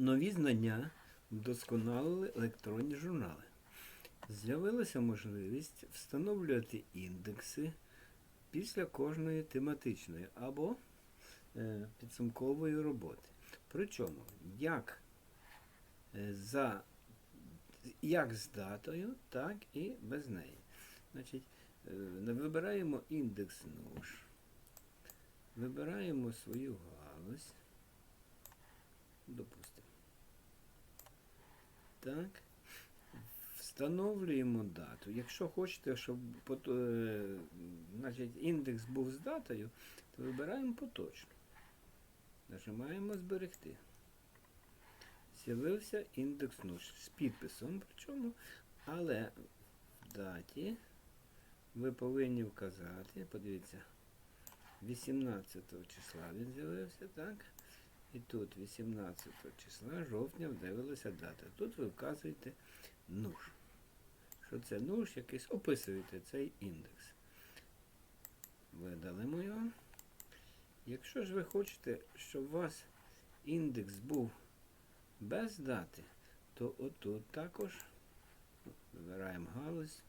Нові знання вдосконалили електронні журнали. З'явилася можливість встановлювати індекси після кожної тематичної або е, підсумкової роботи. Причому як, е, за, як з датою, так і без неї. Значить, е, вибираємо індекс НУШ, вибираємо свою галузь, допустимо. Так. Встановлюємо дату. Якщо хочете, щоб е, значить, індекс був з датою, то вибираємо поточну. Нажимаємо зберегти. З'явився індекс НУШ з підписом, причому, але в даті ви повинні вказати, подивіться, 18 числа він з'явився, так? І тут 18 числа жовтня вдивилася дата. Тут ви вказуєте НУШ. Що це НУШ якийсь, описуєте цей індекс. Видалимо його. Якщо ж ви хочете, щоб у вас індекс був без дати, то отут також вибираємо галузь,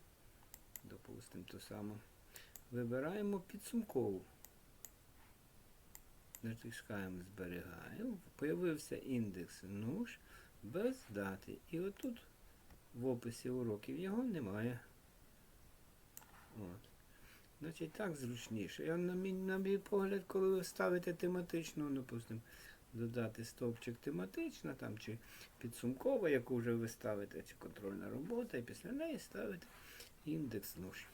допустимо ту саму. Вибираємо підсумкову. Натискаємо зберігаємо. Появився індекс НУШ без дати. І отут в описі уроків його немає. От. Значить, так зручніше. Я, на, мій, на мій погляд, коли ви ставите тематичну, допустимо, додати стовпчик тематична там, чи підсумкова, яку вже ви ставите, чи контрольна робота, і після неї ставите індекс НУШ.